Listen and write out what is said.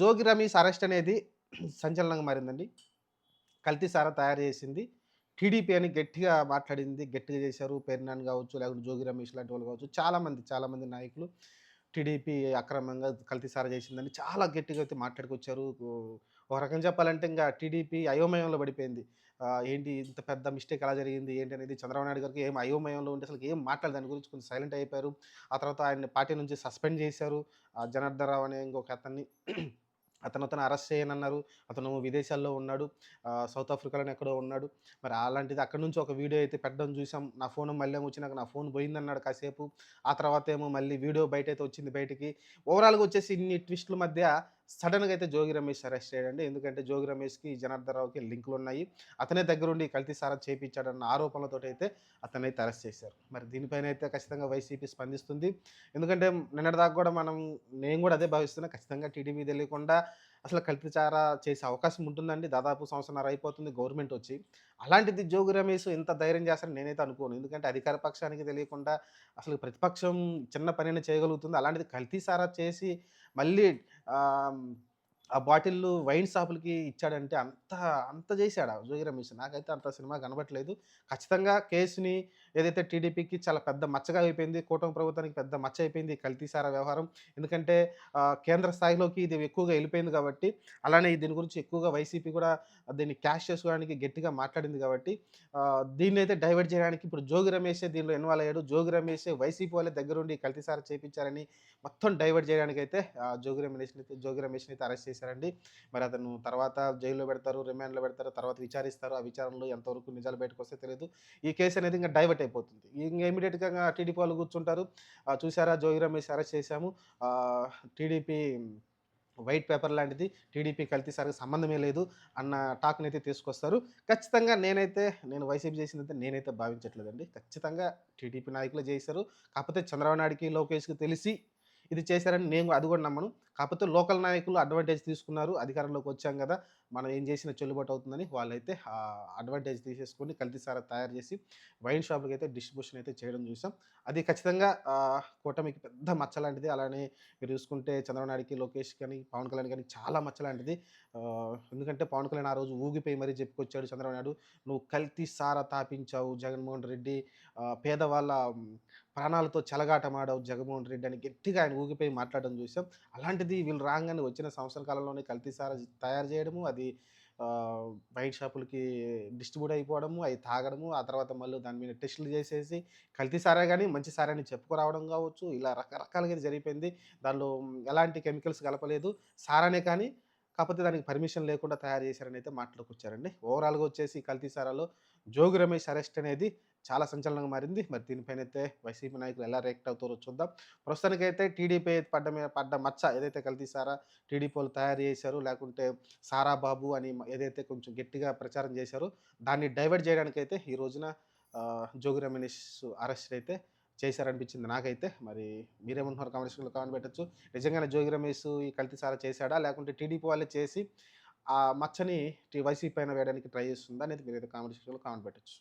జోగి Ramesh arrest అనేది సంచలనంగా మారిందండి. కల్తీ సారా తయారు చేసింది. టీడీపీ అని గట్టిగా మాట్లాడింది గట్టిగా చేశారు. పేర్నాన్ కావచ్చు లేకుంటే జోగి రమేష్ లాంటి వాళ్ళు కావచ్చు. చాలామంది చాలామంది నాయకులు టీడీపీ అక్రమంగా కల్తీ సారా చేసిందని చాలా గట్టిగా అయితే మాట్లాడుకొచ్చారు. ఒక రకం చెప్పాలంటే ఇంకా టీడీపీ అయోమయంలో పడిపోయింది. ఏంటి ఇంత పెద్ద మిస్టేక్ ఎలా జరిగింది? ఏంటి అనేది చంద్రబాబు నాయుడు గారికి ఏం అయోమయంలో ఉంటే అసలు ఏం మాట్లాడదు దాని గురించి కొంచెం సైలెంట్ అయిపోయారు. ఆ తర్వాత ఆయన పార్టీ నుంచి సస్పెండ్ చేశారు. జనార్దన్ రావు అనే ఇంకొక అతన్ని అతను అతను అరెస్ట్ చేయనన్నారు. అతను విదేశాల్లో ఉన్నాడు. సౌత్ ఆఫ్రికాలోనే ఎక్కడో ఉన్నాడు. మరి అలాంటిది అక్కడ నుంచి ఒక వీడియో అయితే పెట్టడం చూసాం. నా ఫోన్ మళ్ళీ ఏమో వచ్చినాక నా ఫోన్ పోయిందన్నాడు కాసేపు. ఆ తర్వాత ఏమో మళ్ళీ వీడియో బయట అయితే వచ్చింది బయటికి. ఓవరాల్గా వచ్చేసి ఇన్ని ట్విస్టుల మధ్య సడన్గా అయితే జోగి రమేష్ అరెస్ట్ చేయడండి. ఎందుకంటే జోగి రమేష్కి జనార్దరావుకి లింకులు ఉన్నాయి. అతనే దగ్గరుండి కల్తీ సారా చేపించాడన్న ఆరోపణలతో అయితే అతనైతే అరెస్ట్ చేశారు. మరి దీనిపైన అయితే ఖచ్చితంగా వైసీపీ స్పందిస్తుంది. ఎందుకంటే నిన్నటిదాకా కూడా మనం నేను కూడా అదే భావిస్తున్నా ఖచ్చితంగా టీడీపీ తెలియకుండా అసలు కల్తీ చారా చేసే అవకాశం ఉంటుందండి. దాదాపు సంవత్సరాలు అయిపోతుంది గవర్నమెంట్ వచ్చి. అలాంటిది జోగి రమేష్ ఎంత ధైర్యం చేస్తారని నేనైతే అనుకోను. ఎందుకంటే అధికార పక్షానికి తెలియకుండా అసలు ప్రతిపక్షం చిన్న పనిని చేయగలుగుతుంది. అలాంటిది కల్తీ సారా చేసి మళ్ళీ ఆ, బాటిల్లు వైన్ షాపులకి ఇచ్చాడంటే అంత అంత చేశాడు ఆ జోగి రమేష్ నాకైతే అంత సినిమా కనబట్లేదు ఖచ్చితంగా కేసుని ఏదైతే టీడీపీకి చాలా పెద్ద మచ్చగా అయిపోయింది కూటమి ప్రభుత్వానికి పెద్ద మచ్చ అయిపోయింది కల్తీసార వ్యవహారం. ఎందుకంటే కేంద్ర స్థాయిలోకి ఇది ఎక్కువగా వెళ్ళిపోయింది కాబట్టి అలానే దీని గురించి ఎక్కువగా వైసీపీ కూడా దీన్ని క్యాష్ చేసుకోవడానికి గట్టిగా మాట్లాడింది కాబట్టి దీన్ని అయితే డైవర్ట్ చేయడానికి ఇప్పుడు జోగి రమేషే దీనిలో ఇన్వాల్వ్ అయ్యాడు. జోగి రమేషే వైసీపీ వాళ్ళే దగ్గరుండి కల్తీ సారా చేయించారని మొత్తం డైవర్ట్ చేయడానికి అయితే ఆ, జోగి రమేష్ని జోగి రమేష్ని అయితే అరెస్ట్ చేశారండి. మరి అతను తర్వాత జైల్లో పెడతారు రిమాండ్లో పెడతారు తర్వాత విచారిస్తారు. ఆ విచారణలో ఎంతవరకు నిజాలు బయటకు వస్తే తెలియదు ఈ కేసు అనేది ఇంకా డైవర్ట్ అయిపోతుంది. ఇంకా ఇమీడియట్గా టీడీపీ వాళ్ళు కూర్చుంటారు. చూసారా జోగి రమేష్ అరెస్ట్ చేశాము. టీడీపీ వైట్ పేపర్ లాంటిది. టీడీపీ కల్తీ సరిగ్గా సంబంధమే లేదు అన్న టాక్ని అయితే తీసుకొస్తారు. ఖచ్చితంగా నేనైతే నేను వైసీపీ చేసిందంటే నేనైతే భావించట్లేదండి. ఖచ్చితంగా టీడీపీ నాయకులు చేశారు. కాకపోతే చంద్రబాబు నాయుడుకి లోకేష్కి తెలిసి ఇది చేశారని నేను అది కూడా నమ్మను. కాకపోతే లోకల్ నాయకులు అడ్వాంటేజ్ తీసుకున్నారు అధికారంలోకి వచ్చాం కదా! మనం ఏం చేసినా చెల్లుబాటు అవుతుందని వాళ్ళైతే అడ్వాంటేజ్ తీసేసుకొని కల్తీ సారా తయారు చేసి వైన్ షాప్కి అయితే డిస్ట్రిబ్యూషన్ అయితే చేయడం చూసాం. అది ఖచ్చితంగా కూటమికి పెద్ద మచ్చ లాంటిది. అలానే మీరు చూసుకుంటే చంద్రబాబు లోకేష్ కానీ పవన్ కళ్యాణ్ కానీ చాలా మచ్చ లాంటిది. ఎందుకంటే పవన్ కళ్యాణ్ ఆ రోజు ఊగిపోయి మరీ చెప్పుకొచ్చాడు చంద్రబాబు నాయుడు. నువ్వు కల్తీ సారా తాపించావు జగన్మోహన్ రెడ్డి. పేదవాళ్ళ ప్రాణాలతో చెలగాటమాడావు జగన్మోహన్ రెడ్డి అని గట్టిగా ఆయన ఊగిపోయి మాట్లాడడం చూసాం. అలాంటిది వీళ్ళు రాగానే వచ్చిన సంవత్సర కాలంలోనే కల్తీ సారా తయారు చేయడము అది ఆ, వైట్ షాపులకి డిస్ట్రిబ్యూట్ అయిపోవడము అవి తాగడము ఆ తర్వాత మళ్ళీ దాని మీద టెస్టులు చేసేసి కల్తీ సారా కానీ మంచి సారా అని చెప్పుకురావడం కావచ్చు ఇలా రకరకాలుగా జరిగిపోయింది. దానిలో ఎలాంటి కెమికల్స్ కలపలేదు. సారానే కానీ కాకపోతే దానికి పర్మిషన్ లేకుండా తయారు చేశారని అయితే మాట్లాడుకొచ్చారండి ఓవరాల్గా వచ్చేసి కల్తీసారాలో జోగి రమేష్ అరెస్ట్ అనేది చాలా సంచలనంగా మారింది. మరి దీనిపైన అయితే వైసీపీ నాయకులు ఎలా రియాక్ట్ అవుతారో చూద్దాం. ప్రస్తుతానికైతే టీడీపీ పడ్డ పడ్డ మచ్చ ఏదైతే కల్తీ సారా టీడీపీ వాళ్ళు తయారు చేశారు లేకుంటే సారా బాబు అని ఏదైతే కొంచెం గట్టిగా ప్రచారం చేశారో దాన్ని డైవర్ట్ చేయడానికైతే ఈ రోజున జోగి రమేష్ అరెస్ట్ అయితే చేశారనిపించింది నాకైతే. మరి మీరేమంటున్నారు కామెంట్స్లో కామెంట్ పెట్టచ్చు. నిజంగానే జోగి రమేష్ ఈ కల్తీ సారా చేశాడా? లేకుంటే టీడీపీ వాళ్ళే చేసి ఆ మచ్చని వైసీపీ పైన వేయడానికి ట్రై చేస్తుందా అనేది మీరు అయితే కామెంట్ సెక్షన్లో కామెంట్ పెట్టచ్చు.